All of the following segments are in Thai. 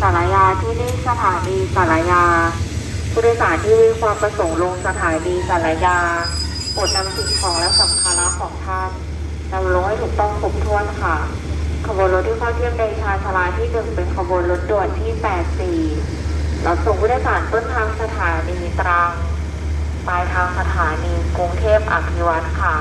สารยาที่นีสารยา ผู้โดยสารที่มีความประสงค์ลงสถานีสารยาโปรดนำสิ่งของและสัมภาระของท่านนำลงให้ถูกต้องครบถ้วนค่ะ ขบวนรถที่เข้าเทียบในชานชาลาที่หนึ่งเป็นขบวนรถด่วนที่84เราส่งผู้โดยสารต้นทางสถานีตรังปลายทางสถานีกรุงเทพอภิวัตรค่ะ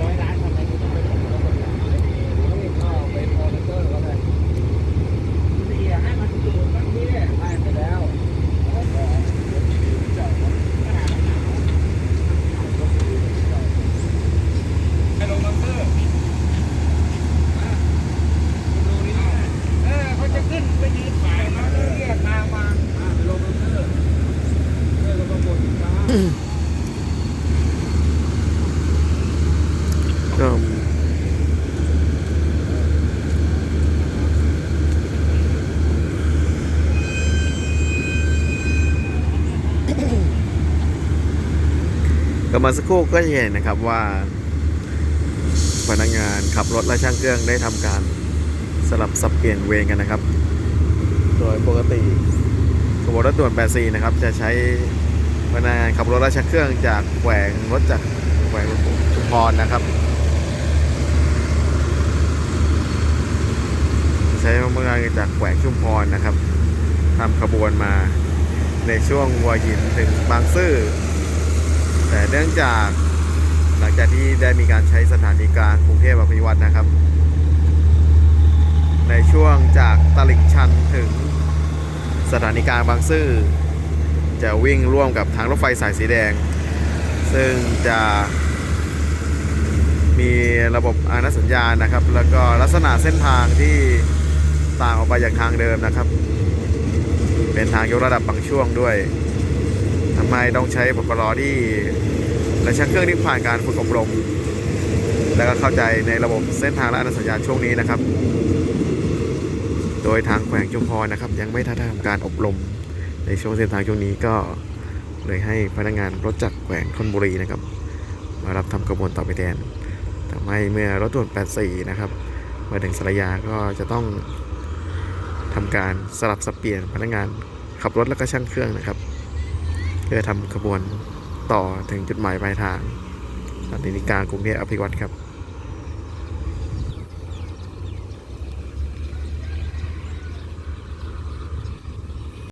ร้อยล้านทำไมถึงต้องเป็นของเราคนเดียวไม่เข้าไปพอเตอร์ก็ได้เสียให้มันอยู่ตั้งที่ให้ไปแล้วให้ลงน้ำเตอร์ดูนี่เออเขาจะขึ้นไปยืนขายมาเรียกมามาไปลงน้ำเตอร์เออแล้วก็บ ก็ก็มาสักครู่ก็จะเห็นนะครับว่าพนักงานขับรถและช่างเครื่องได้ทำการสลับสับเปลี่ยนเวรกันนะครับ โดยปกติขบวนรถด่วน 84 นะครับ จะใช้ พนักงานขับรถและช่างเครื่องจากแขวงรถจากแขวงชุมพรนะครับ ใช้พนักงานจากแขวงชุมพรนะครับทำขบวนมาในช่วงวัวหินถึงบางซื่อแต่เนื่องจากหลังจากที่ได้มีการใช้สถานีกลางกรุงเทพอภิวัตนะครับ ในช่วงจากตลิ่งชันถึงสถานีกลางบางซื่อ จะวิ่งร่วมกับทางรถไฟสายสีแดง ซึ่งจะมีระบบอานัสัญญาณนะครับ แล้วก็ลักษณะเส้นทางที่ต่างออกไปจากทางเดิมนะครับ เป็นทางยกระดับบางช่วงด้วยทำให้ต้องใช้อุปกรณ์ที่และช่างเครื่องที่ผ่านการฝึกอบรม แล้วก็เข้าใจในระบบเส้นทางและอนัสัญญาณช่วงนี้นะครับ โดยทางแขวงชุมพรนะครับ ยังไม่ทันได้ทำการอบรม ในช่วงเส้นทางช่วงนี้ก็เลยให้พนักงานรถจักรแขวงธนบุรีนะครับ มารับทำกระบวนต่อไปแทนทำให้เมื่อรถด่วน 84 นะครับมาถึงสระยาก็จะต้องทำการสลับสับเปลี่ยนพนักงานขับรถแล้วก็ช่างเครื่องนะครับ เพื่อทำขบวนต่อถึงจุดหมายปลายทางสถานีกลางกรุงเทพอภิวัตรครับ